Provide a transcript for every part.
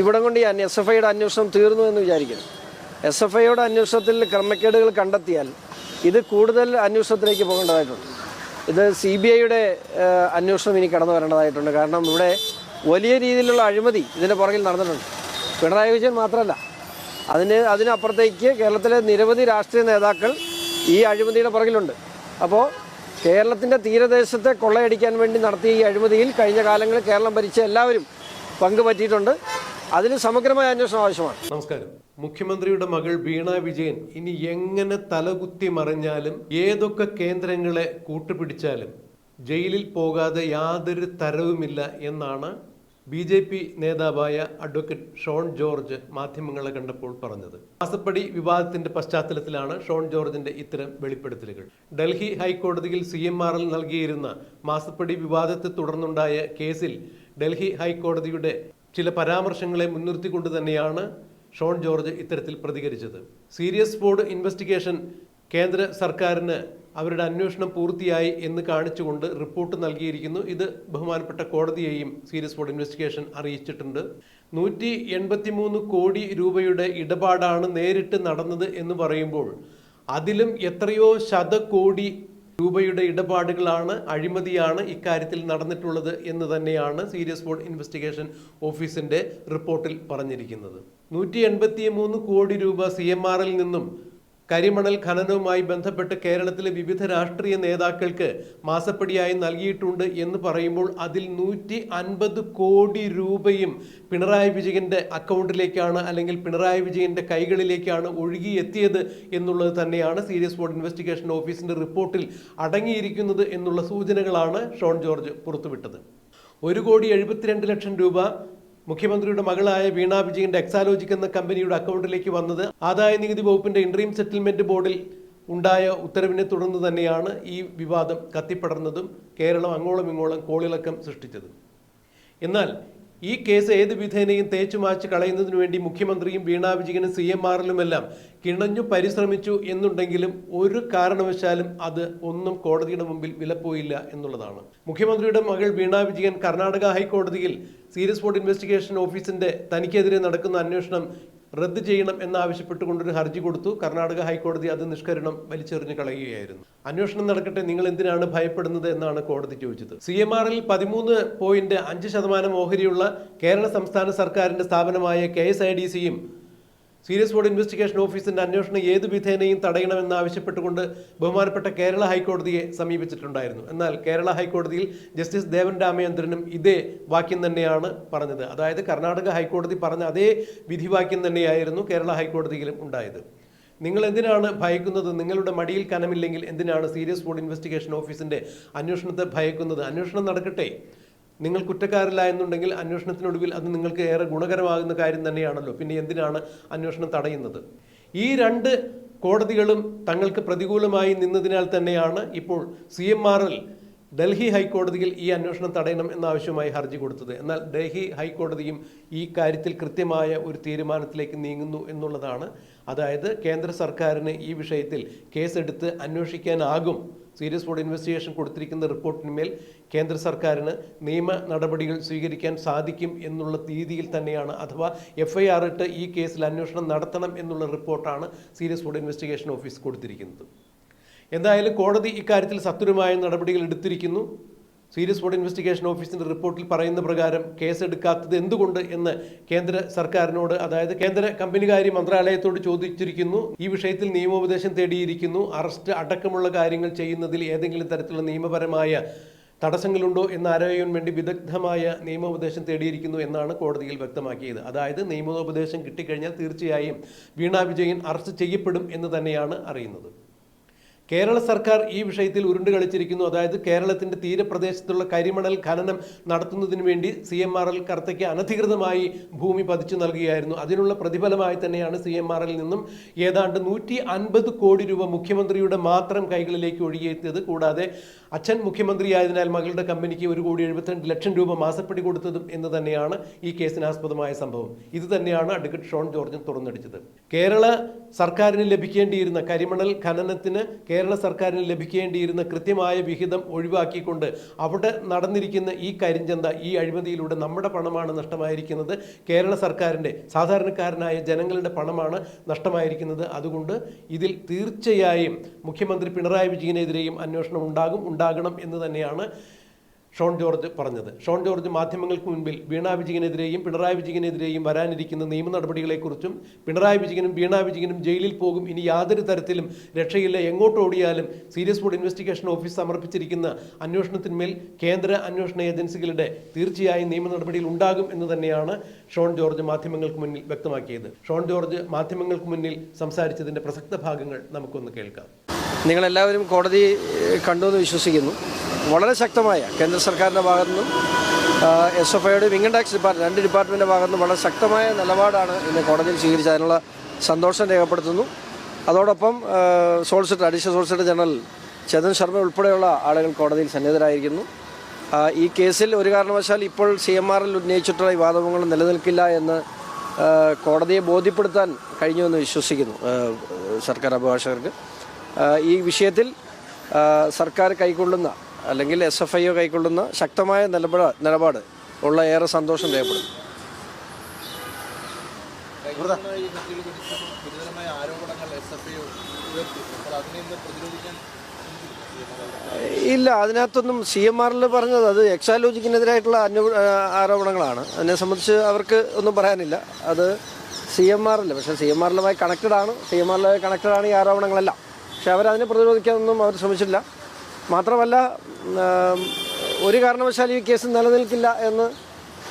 ഇവിടെ കൊണ്ട് ഈ എസ് എഫ് ഐയുടെ അന്വേഷണം തീർന്നു എന്ന് വിചാരിക്കുന്നു. എസ് എഫ് ഐയുടെ അന്വേഷണത്തിൽ ക്രമക്കേടുകൾ കണ്ടെത്തിയാൽ ഇത് കൂടുതൽ അന്വേഷണത്തിലേക്ക് പോകേണ്ടതായിട്ടുണ്ട്. ഇത് സി ബി ഐയുടെ അന്വേഷണം ഇനി കടന്നു വരേണ്ടതായിട്ടുണ്ട്. കാരണം ഇവിടെ വലിയ രീതിയിലുള്ള അഴിമതി ഇതിന്റെ പുറകിൽ നടന്നിട്ടുണ്ട്. പിണറായി വിജയൻ മാത്രമല്ല അതിന് അതിനപ്പുറത്തേക്ക് കേരളത്തിലെ നിരവധി രാഷ്ട്രീയ നേതാക്കൾ ഈ അഴിമതിയുടെ പുറകിലുണ്ട്. അപ്പോൾ കേരളത്തിന്റെ തീരദേശത്തെ കൊള്ളയടിക്കാൻ വേണ്ടി നടത്തിയ ഈ അഴിമതിയിൽ കഴിഞ്ഞ കാലങ്ങളിൽ കേരളം ഭരിച്ച എല്ലാവരും പങ്കുപറ്റിയിട്ടുണ്ട്. അതിന് സമഗ്രമായ അന്വേഷണം ആവശ്യമാണ്. നമസ്കാരം. മുഖ്യമന്ത്രിയുടെ മകൾ വീണ വിജയൻ ഇനി എങ്ങനെ തലകുത്തി മറിഞ്ഞാലും ഏതൊക്കെ കേന്ദ്രങ്ങളെ കൂട്ടുപിടിച്ചാലും ജയിലിൽ പോകാതെ യാതൊരു തരവുമില്ല എന്നാണ് ബി ജെ പി നേതാവായ അഡ്വക്കേറ്റ് ഷോൺ ജോർജ് മാധ്യമങ്ങളെ കണ്ടപ്പോൾ പറഞ്ഞത്. മാസപ്പടി വിവാദത്തിന്റെ പശ്ചാത്തലത്തിലാണ് ഷോൺ ജോർജിന്റെ ഇത്തരം വെളിപ്പെടുത്തലുകൾ. ഡൽഹി ഹൈക്കോടതിയിൽ സി എം ആർ എൽ നൽകിയിരുന്ന മാസപ്പടി വിവാദത്തെ തുടർന്നുണ്ടായ കേസിൽ ഡൽഹി ഹൈക്കോടതിയുടെ ചില പരാമർശങ്ങളെ മുൻനിർത്തിക്കൊണ്ട് തന്നെയാണ് ഷോൺ ജോർജ് ഇത്തരത്തിൽ പ്രതികരിച്ചത്. സീരിയസ് ബോർഡ് ഇൻവെസ്റ്റിഗേഷൻ കേന്ദ്ര സർക്കാരിന് അവരുടെ അന്വേഷണം പൂർത്തിയായി എന്ന് കാണിച്ചുകൊണ്ട് റിപ്പോർട്ട് നൽകിയിരിക്കുന്നു. ഇത് ബഹുമാനപ്പെട്ട കോടതിയെയും സീരിയസ് ബോർഡ് ഇൻവെസ്റ്റിഗേഷൻ അറിയിച്ചിട്ടുണ്ട്. നൂറ്റി എൺപത്തിമൂന്ന് കോടി രൂപയുടെ ഇടപാടാണ് നേരിട്ട് നടന്നത് എന്ന് പറയുമ്പോൾ അതിലും എത്രയോ ശതകോടി രൂപയുടെ ഇടപാടുകളാണ് അഴിമതിയാണ് ഇക്കാര്യത്തിൽ നടന്നിട്ടുള്ളത് എന്ന് തന്നെയാണ് സീരിയസ് ബോർഡ് ഇൻവെസ്റ്റിഗേഷൻ ഓഫീസിന്റെ റിപ്പോർട്ടിൽ പറഞ്ഞിരിക്കുന്നത്. നൂറ്റി കോടി രൂപ സി നിന്നും കരിമണൽ ഖനനവുമായി ബന്ധപ്പെട്ട് കേരളത്തിലെ വിവിധ രാഷ്ട്രീയ നേതാക്കൾക്ക് മാസപ്പടിയായി നൽകിയിട്ടുണ്ട് എന്ന് പറയുമ്പോൾ അതിൽ നൂറ്റി അൻപത് കോടി രൂപയും പിണറായി വിജയന്റെ അക്കൗണ്ടിലേക്കാണ് അല്ലെങ്കിൽ പിണറായി വിജയന്റെ കൈകളിലേക്കാണ് ഒഴുകിയെത്തിയത് എന്നുള്ളത് തന്നെയാണ് സീരിയസ് ബോർഡ് ഇൻവെസ്റ്റിഗേഷൻ ഓഫീസിന്റെ റിപ്പോർട്ടിൽ അടങ്ങിയിരിക്കുന്നത് എന്നുള്ള സൂചനകളാണ് ഷോൺ ജോർജ് പുറത്തുവിട്ടത്. ഒരു കോടി എഴുപത്തിരണ്ട് ലക്ഷം രൂപ മുഖ്യമന്ത്രിയുടെ മകളായ വീണ വിജയന്റെ എക്സാലോജിക് എന്ന കമ്പനിയുടെ അക്കൗണ്ടിലേക്ക് വന്നത് ആദായ നികുതി വകുപ്പിന്റെ ഇൻട്രീം സെറ്റിൽമെന്റ് ബോർഡിൽ ഉണ്ടായ ഉത്തരവിനെ തുടർന്ന് തന്നെയാണ് ഈ വിവാദം കത്തിപ്പടർന്നതും കേരളം അങ്ങോളം ഇങ്ങോളം കോളിളക്കം സൃഷ്ടിച്ചതും. എന്നാൽ ഈ കേസ് ഏത് വിധേനയും തേച്ചു മാച്ച് കളയുന്നതിനു വേണ്ടി മുഖ്യമന്ത്രിയും വീണാ വിജയനും സി എം ആറിലുമെല്ലാം കിണഞ്ഞു പരിശ്രമിച്ചു എന്നുണ്ടെങ്കിലും ഒരു കാരണവശാലും അത് ഒന്നും കോടതിയുടെ മുമ്പിൽ വിലപ്പോയില്ല എന്നുള്ളതാണ്. മുഖ്യമന്ത്രിയുടെ മകൾ വീണാ വിജയൻ കർണാടക ഹൈക്കോടതിയിൽ സീരിയസ് ബോർഡ് ഇൻവെസ്റ്റിഗേഷൻ ഓഫീസിന്റെ തനിക്കെതിരെ നടക്കുന്ന അന്വേഷണം റദ്ദ് ചെയ്യണം എന്നാവശ്യപ്പെട്ടുകൊണ്ടൊരു ഹർജി കൊടുത്തു. കർണാടക ഹൈക്കോടതി അത് നിഷ്കരണം വലിച്ചെറിഞ്ഞു കളയുകയായിരുന്നു. അന്വേഷണം നടക്കട്ടെ നിങ്ങൾ എന്തിനാണ് ഭയപ്പെടുന്നത് എന്നാണ് കോടതി ചോദിച്ചത്. സി എം ആറിൽ പതിമൂന്ന് പോയിന്റ് അഞ്ച് ശതമാനം ഓഹരിയുള്ള കേരള സംസ്ഥാന സർക്കാരിന്റെ സ്ഥാപനമായ കെ എസ് ഐ ഡി സിയും സീരിയസ് ബോർഡ് ഇൻവെസ്റ്റിഗേഷൻ ഓഫീസിന്റെ അന്വേഷണം ഏത് വിധേനയും തടയണമെന്ന് ആവശ്യപ്പെട്ടുകൊണ്ട് ബഹുമാനപ്പെട്ട കേരള ഹൈക്കോടതിയെ സമീപിച്ചിട്ടുണ്ടായിരുന്നു. എന്നാൽ കേരള ഹൈക്കോടതിയിൽ ജസ്റ്റിസ് ദേവൻ രാമചന്ദ്രനും ഇതേ വാക്യം തന്നെയാണ് പറഞ്ഞത്. അതായത് കർണാടക ഹൈക്കോടതി പറഞ്ഞ അതേ വിധിവാക്യം തന്നെയായിരുന്നു കേരള ഹൈക്കോടതിയിലും ഉണ്ടായത്. നിങ്ങൾ എന്തിനാണ് ഭയക്കുന്നത്? നിങ്ങളുടെ മടിയിൽ കനമില്ലെങ്കിൽ എന്തിനാണ് സീരിയസ് ബോർഡ് ഇൻവെസ്റ്റിഗേഷൻ ഓഫീസിന്റെ അന്വേഷണത്തെ ഭയക്കുന്നത്? അന്വേഷണം നടക്കട്ടെ. നിങ്ങൾ കുറ്റക്കാരില്ല എന്നുണ്ടെങ്കിൽ അന്വേഷണത്തിനൊടുവിൽ അത് നിങ്ങൾക്ക് ഏറെ ഗുണകരമാകുന്ന കാര്യം തന്നെയാണല്ലോ. പിന്നെ എന്തിനാണ് അന്വേഷണം തടയുന്നത്? ഈ രണ്ട് കോടതികളും തങ്ങൾക്ക് പ്രതികൂലമായി നിന്നതിനാൽ തന്നെയാണ് ഇപ്പോൾ C M R L Delhi ഹൈക്കോടതിയിൽ ഈ അന്വേഷണം തടയണം എന്നാവശ്യമായി ഹർജി കൊടുത്തത്. എന്നാൽ ഡൽഹി ഹൈക്കോടതിയും ഈ കാര്യത്തിൽ കൃത്യമായ ഒരു തീരുമാനത്തിലേക്ക് നീങ്ങുന്നു എന്നുള്ളതാണ് അതായത് കേന്ദ്ര സർക്കാരിന് ഈ വിഷയത്തിൽ കേസെടുത്ത് അന്വേഷിക്കാനാകും. സീരിയസ് ഫോഡ് ഇൻവെസ്റ്റിഗേഷൻ കൊടുത്തിരിക്കുന്ന റിപ്പോർട്ടിന്മേൽ കേന്ദ്ര സർക്കാരിന് നിയമ നടപടികൾ സ്വീകരിക്കാൻ സാധിക്കും എന്നുള്ള രീതിയിൽ തന്നെയാണ് അഥവാ എഫ് ഐ ആർ ഇട്ട് ഈ കേസിൽ അന്വേഷണം നടത്തണം എന്നുള്ള റിപ്പോർട്ടാണ് സീരിയസ് ഫോഡ് ഇൻവെസ്റ്റിഗേഷൻ ഓഫീസ് കൊടുത്തിരിക്കുന്നത്. എന്തായാലും കോടതി ഇക്കാര്യത്തിൽ സത്വരമായ നടപടികൾ എടുത്തിരിക്കുന്നു. സീരിയസ് ബോർഡ് ഇൻവെസ്റ്റിഗേഷൻ ഓഫീസിന്റെ റിപ്പോർട്ടിൽ പറയുന്ന പ്രകാരം കേസെടുക്കാത്തത് എന്തുകൊണ്ട് എന്ന് കേന്ദ്ര സർക്കാരിനോട് അതായത് കേന്ദ്ര കമ്പനികാര്യ മന്ത്രാലയത്തോട് ചോദിച്ചിരിക്കുന്നു. ഈ വിഷയത്തിൽ നിയമോപദേശം തേടിയിരിക്കുന്നു. അറസ്റ്റ് അടക്കമുള്ള കാര്യങ്ങൾ ചെയ്യുന്നതിൽ ഏതെങ്കിലും തരത്തിലുള്ള നിയമപരമായ തടസ്സങ്ങളുണ്ടോ എന്ന് അറിയാൻ വേണ്ടി വിദഗ്ധമായ നിയമോപദേശം തേടിയിരിക്കുന്നു എന്നാണ് കോടതിയിൽ വ്യക്തമാക്കിയത്. അതായത് നിയമോപദേശം കിട്ടിക്കഴിഞ്ഞാൽ തീർച്ചയായും വീണാ വിജയൻ അറസ്റ്റ് ചെയ്യപ്പെടും എന്ന് തന്നെയാണ് അറിയുന്നത്. കേരള സർക്കാർ ഈ വിഷയത്തിൽ ഉരുണ്ട് കളിച്ചിരിക്കുന്നു. അതായത് കേരളത്തിന്റെ തീരപ്രദേശത്തുള്ള കരിമണൽ ഖനനം നടത്തുന്നതിന് വേണ്ടി സി എം ആർ എൽ കർത്തയ്ക്ക് അനധികൃതമായി ഭൂമി പതിച്ചു നൽകുകയായിരുന്നു അതിനുള്ള പ്രതിഫലമായി തന്നെയാണ് സി എം ആർ എൽ നിന്നും ഏതാണ്ട് നൂറ്റി അൻപത് കോടി രൂപ മുഖ്യമന്ത്രിയുടെ മാത്രം കൈകളിലേക്ക് ഒഴുകിയെത്തിയത്. കൂടാതെ അച്ഛൻ മുഖ്യമന്ത്രിയായതിനാൽ മകളുടെ കമ്പനിക്ക് ഒരു കോടി എഴുപത്തിരണ്ട് ലക്ഷം രൂപ മാസപ്പെടി കൊടുത്തതും എന്ന് തന്നെയാണ് ഈ കേസിനാസ്പദമായ സംഭവം. ഇത് തന്നെയാണ് അഡ്വക്കേറ്റ് ഷോൺ ജോർജ് തുറന്നടിച്ചത്. കേരള സർക്കാരിന് ലഭിക്കേണ്ടിയിരുന്ന കരിമണൽ ഖനനത്തിന് കേരള കേരള സർക്കാരിന് ലഭിക്കേണ്ടിയിരുന്ന കൃത്യമായ വിഹിതം ഒഴിവാക്കിക്കൊണ്ട് അവിടെ നടന്നിരിക്കുന്ന ഈ കരിഞ്ചന്ത ഈ അഴിമതിയിലൂടെ നമ്മുടെ പണമാണ് നഷ്ടമായിരിക്കുന്നത്. കേരള സർക്കാരിന്റെ സാധാരണക്കാരനായ ജനങ്ങളുടെ പണമാണ് നഷ്ടമായിരിക്കുന്നത്. അതുകൊണ്ട് ഇതിൽ തീർച്ചയായും മുഖ്യമന്ത്രി പിണറായി വിജയനെതിരെയും അന്വേഷണം ഉണ്ടാകും ഉണ്ടാകണം എന്ന് തന്നെയാണ് ഷോൺ ജോർജ് പറഞ്ഞത്. ഷോൺ ജോർജ് മാധ്യമങ്ങൾക്ക് മുൻപിൽ വീണ വിജയനെതിരെയും പിണറായി വിജയനെതിരെയും വരാനിരിക്കുന്ന നിയമ നടപടികളെക്കുറിച്ചും പിണറായി വിജയനും വീണ വിജയനും ജയിലിൽ പോകും ഇനി യാതൊരു തരത്തിലും രക്ഷയില്ല. എങ്ങോട്ട് ഓടിയാലും സീരിയസ് ഫുഡ് ഇൻവെസ്റ്റിഗേഷൻ ഓഫീസ് സമർപ്പിച്ചിരിക്കുന്ന അന്വേഷണത്തിന്മേൽ കേന്ദ്ര അന്വേഷണ ഏജൻസികളുടെ തീർച്ചയായും നിയമ നടപടിയിൽ ഉണ്ടാകും എന്ന് തന്നെയാണ് ഷോൺ ജോർജ് മാധ്യമങ്ങൾക്ക് മുന്നിൽ വ്യക്തമാക്കിയത്. ഷോൺ ജോർജ് മാധ്യമങ്ങൾക്ക് മുന്നിൽ സംസാരിച്ചതിന്റെ പ്രസക്ത ഭാഗങ്ങൾ നമുക്കൊന്ന് കേൾക്കാം. നിങ്ങളെല്ലാവരും കോടതി കണ്ടു എന്ന് വിശ്വസിക്കുന്നു. വളരെ ശക്തമായ കേന്ദ്ര സർക്കാരിന്റെ ഭാഗത്തു നിന്നും എസ് എഫ് ഐയുടെ ഇൻകം ടാക്സ് ഡിപ്പാർട്ട്മെന്റ് രണ്ട് ഡിപ്പാർട്ട്മെന്റിന്റെ ഭാഗത്തു നിന്നും വളരെ ശക്തമായ നിലപാടാണ് ഇന്ന് കോടതിയിൽ സ്വീകരിച്ചത്. അതിനുള്ള സന്തോഷം രേഖപ്പെടുത്തുന്നു. അതോടൊപ്പം solicitor additional solicitor general Chetan Sharma ഉൾപ്പെടെയുള്ള ആളുകൾ കോടതിയിൽ സന്നിഹിതരായിരിക്കുന്നു. ഈ കേസിൽ ഒരു കാരണവശാൽ ഇപ്പോൾ സി എം ആറിൽ ഉന്നയിച്ചിട്ടുള്ള ഈ നിലനിൽക്കില്ല എന്ന് കോടതിയെ ബോധ്യപ്പെടുത്താൻ കഴിഞ്ഞുവെന്ന് വിശ്വസിക്കുന്നു സർക്കാർ അഭിഭാഷകർക്ക്. ഈ വിഷയത്തിൽ സർക്കാർ കൈക്കൊള്ളുന്ന അല്ലെങ്കിൽ എസ് എഫ് ഐ ഒ കൈക്കൊള്ളുന്ന ശക്തമായ നിലപാട് നിലപാട് ഉള്ള ഏറെ സന്തോഷം രേഖപ്പെടും ഇല്ല അതിനകത്തൊന്നും സി എം ആറിൽ പറഞ്ഞത് അത് എക്സാലോജിക്കിനെതിരായിട്ടുള്ള അന്വ ആ, ആരോപണങ്ങളാണ്. അതിനെ സംബന്ധിച്ച് അവർക്ക് ഒന്നും പറയാനില്ല. അത് സി എം ആറിൽ പക്ഷേ സി എം ആറിലുമായി കണക്റ്റഡ് ആണ്. സി എം ആറിലുമായി കണക്റ്റഡ് ആണ് ഈ ആരോപണങ്ങളെല്ലാം. പക്ഷെ അവരതിനെ പ്രതിരോധിക്കാനൊന്നും അവർ ശ്രമിച്ചില്ല. മാത്രമല്ല ഒരു കാരണവശാലും ഈ കേസ് നിലനിൽക്കില്ല എന്ന്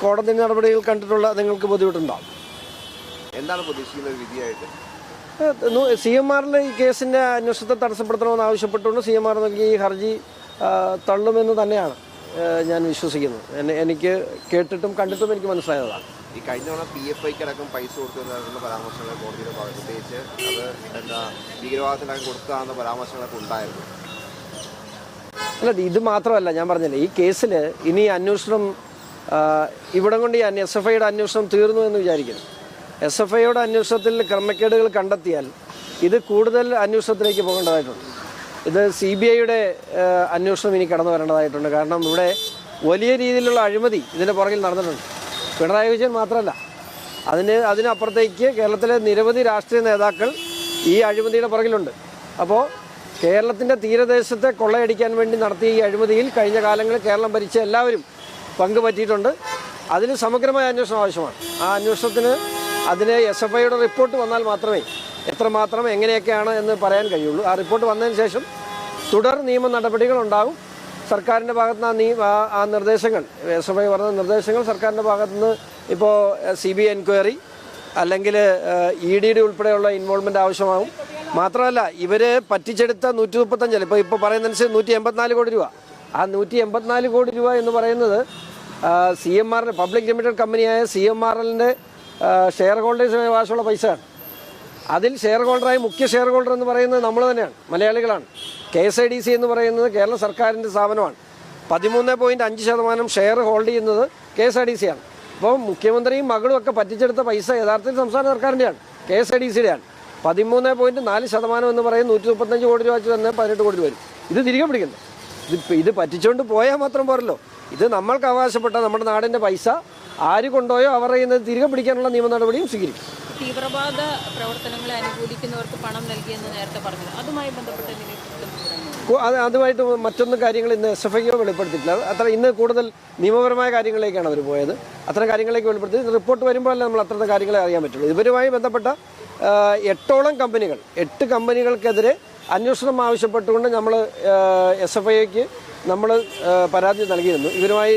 കോടതി നടപടികൾ കണ്ടിട്ടുള്ള നിങ്ങൾക്ക് ബുദ്ധിമുട്ടുണ്ടാവും എന്താണ് പ്രതീക്ഷിക്കുന്ന ഒരു വിധിയായിട്ട്? സി എം ആറിൽ ഈ കേസിന്റെ അന്വേഷണത്തെ തടസ്സപ്പെടുത്തണമെന്ന് ആവശ്യപ്പെട്ടുകൊണ്ട് സി എം ആർ നൽകിയ ഈ ഹർജി തള്ളുമെന്ന് തന്നെയാണ് ഞാൻ വിശ്വസിക്കുന്നത്. എന്നെ- എനിക്ക് കേട്ടിട്ടും കണ്ടിട്ടും എനിക്ക് മനസ്സിലായതാണ്. ഈ കഴിഞ്ഞ തവണ പി എഫ് ഐക്ക് അടക്കം പൈസ കൊടുത്തതിനുള്ള പരാമർശങ്ങൾ കോടതിയുടെ പ്രത്യേകിച്ച് അത് എന്താ ഭീകരവാദത്തിനടക്കം കൊടുത്തതാണെന്ന പരാമർശങ്ങളൊക്കെ ഉണ്ടായിരുന്നു. അല്ല ഇത് മാത്രമല്ല ഞാൻ പറഞ്ഞില്ല ഈ കേസിൽ ഇനി അന്വേഷണം ഇവിടം കൊണ്ട് ഈ എസ് എഫ് ഐയുടെ അന്വേഷണം തീർന്നു എന്ന് വിചാരിക്കുന്നു. എസ് എഫ് ഐയുടെ അന്വേഷണത്തിൽ ക്രമക്കേടുകൾ കണ്ടെത്തിയാൽ ഇത് കൂടുതൽ അന്വേഷണത്തിലേക്ക് പോകേണ്ടതായിട്ടുണ്ട്. ഇത് സി ബി ഐയുടെ അന്വേഷണം ഇനി കടന്നു വരേണ്ടതായിട്ടുണ്ട്. കാരണം ഇവിടെ വലിയ രീതിയിലുള്ള അഴിമതി ഇതിന്റെ പുറകിൽ നടന്നിട്ടുണ്ട്. പിണറായി വിജയൻ മാത്രമല്ല അതിന് അതിനപ്പുറത്തേക്ക് കേരളത്തിലെ നിരവധി രാഷ്ട്രീയ നേതാക്കൾ ഈ അഴിമതിയുടെ പുറകിലുണ്ട്. അപ്പോൾ കേരളത്തിന്റെ തീരദേശത്തെ കൊള്ളയടിക്കാൻ വേണ്ടി നടത്തിയ ഈ അഴിമതിയിൽ കഴിഞ്ഞ കാലങ്ങളിൽ കേരളം ഭരിച്ച എല്ലാവരും പങ്ക് പറ്റിയിട്ടുണ്ട് അതിന് സമഗ്രമായ അന്വേഷണം ആവശ്യമാണ്. ആ അന്വേഷണത്തിന് അതിന് എസ് എഫ് ഐയുടെ റിപ്പോർട്ട് വന്നാൽ മാത്രമേ എത്രമാത്രം എങ്ങനെയൊക്കെയാണ് എന്ന് പറയാൻ കഴിയുള്ളൂ. ആ റിപ്പോർട്ട് വന്നതിന് ശേഷം തുടർ നിയമ നടപടികൾ ഉണ്ടാകും. സർക്കാരിന്റെ ഭാഗത്ത് നിന്ന് ആ നീ ആ- നിർദ്ദേശങ്ങൾ എസ് എഫ് ഐ പറഞ്ഞ നിർദ്ദേശങ്ങൾ സർക്കാരിന്റെ ഭാഗത്ത് നിന്ന് ഇപ്പോൾ സി ബി എൻക്വയറി അല്ലെങ്കിൽ ഇ ഡിയുടെ ഉൾപ്പെടെയുള്ള ഇൻവോൾവ്മെന്റ് ആവശ്യമാകും മാത്രമല്ല ഇവർ പറ്റിച്ചെടുത്ത നൂറ്റി മുപ്പത്തഞ്ചല്ല ഇപ്പോൾ ഇപ്പോൾ പറയുന്നതനുസരിച്ച് നൂറ്റി എൺപത്തിനാല് കോടി രൂപ. ആ നൂറ്റി എൺപത്തിനാല് കോടി രൂപ എന്ന് പറയുന്നത് സി എം ആറിന്റെ പബ്ലിക് ലിമിറ്റഡ് കമ്പനിയായ സി എം ആർ എല്ലിന്റെ ഷെയർ ഹോൾഡേഴ്സിന് അവകാശമുള്ള പൈസയാണ്. അതിൽ ഷെയർ ഹോൾഡറായി മുഖ്യ ഷെയർ ഹോൾഡർ എന്ന് പറയുന്നത് നമ്മൾ തന്നെയാണ് മലയാളികളാണ്. K S I D C എന്ന് പറയുന്നത് കേരള സർക്കാരിന്റെ സ്ഥാപനമാണ്. പതിമൂന്ന് പോയിന്റ് അഞ്ച് ശതമാനം ഷെയർ ഹോൾഡ് ചെയ്യുന്നത് K S I D C ആണ്. അപ്പോൾ മുഖ്യമന്ത്രിയും മകളും ഒക്കെ പറ്റിച്ചെടുത്ത പൈസ യഥാർത്ഥത്തിൽ സംസ്ഥാന സർക്കാരിന്റെയാണ് കെ എസ് ഐ ഡി സിയുടെയാണ്. പതിമൂന്ന് പോയിന്റ് നാല് ശതമാനം എന്ന് പറയും നൂറ്റി മുപ്പത്തഞ്ച് കോടി രൂപ വെച്ച് തന്നെ പതിനെട്ട് കോടി രൂപ വരും. ഇത് തിരികെ പിടിക്കുന്നത് ഇത് ഇത് പറ്റിച്ചുകൊണ്ട് പോയാൽ മാത്രം പോരല്ലോ. ഇത് നമ്മൾക്ക് അവകാശപ്പെട്ട നമ്മുടെ നാടിന്റെ പൈസ ആര് കൊണ്ടുപോയോ അവർ ചെയ്യുന്നത് തിരികെ പിടിക്കാനുള്ള നിയമ നടപടിയും സ്വീകരിക്കും. തീവ്രവാദ പ്രവർത്തനങ്ങളെ അനുകൂലിക്കുന്നവർക്ക് പണം നൽകിയെന്ന് നേരത്തെ പറഞ്ഞു അതുമായി ബന്ധപ്പെട്ട അത് അതുമായിട്ട് മറ്റൊന്നും കാര്യങ്ങൾ ഇന്ന് എസ് എഫ് ഐയോ വെളിപ്പെടുത്തിയിട്ടില്ല. അത്ര ഇന്ന് കൂടുതൽ നിയമപരമായ കാര്യങ്ങളിലേക്കാണ് അവർ പോയത്. അത്തരം കാര്യങ്ങളിലേക്ക് വെളിപ്പെടുത്തി. റിപ്പോർട്ട് വരുമ്പോഴല്ലേ നമ്മൾ അത്തരത്തെ കാര്യങ്ങളെ അറിയാൻ പറ്റുള്ളൂ. ഇവരുമായി ബന്ധപ്പെട്ട എട്ടോളം കമ്പനികൾ എട്ട് കമ്പനികൾക്കെതിരെ അന്വേഷണം ആവശ്യപ്പെട്ടുകൊണ്ട് നമ്മൾ എസ് എഫ് ഐക്ക് നമ്മൾ പരാതി നൽകിയിരുന്നു. ഇവരുമായി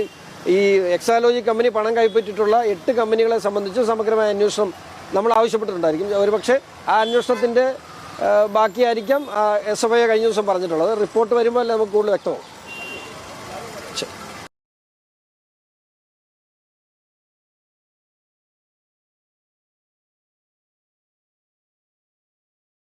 ഈ എക്സാലോജി കമ്പനി പണം കൈപ്പറ്റിയിട്ടുള്ള എട്ട് കമ്പനികളെ സംബന്ധിച്ച് സമഗ്രമായ അന്വേഷണം നമ്മൾ ആവശ്യപ്പെട്ടിട്ടുണ്ടായിരിക്കും. ഒരുപക്ഷെ ആ അന്വേഷണത്തിന്റെ ബാക്കിയായിരിക്കാം. എസ് എഫ് ഐ കഴിഞ്ഞ ദിവസം പറഞ്ഞിട്ടുള്ളത്. റിപ്പോർട്ട് വരുമ്പോൾ അല്ലേ നമുക്ക് കൂടുതൽ വ്യക്തമാവും.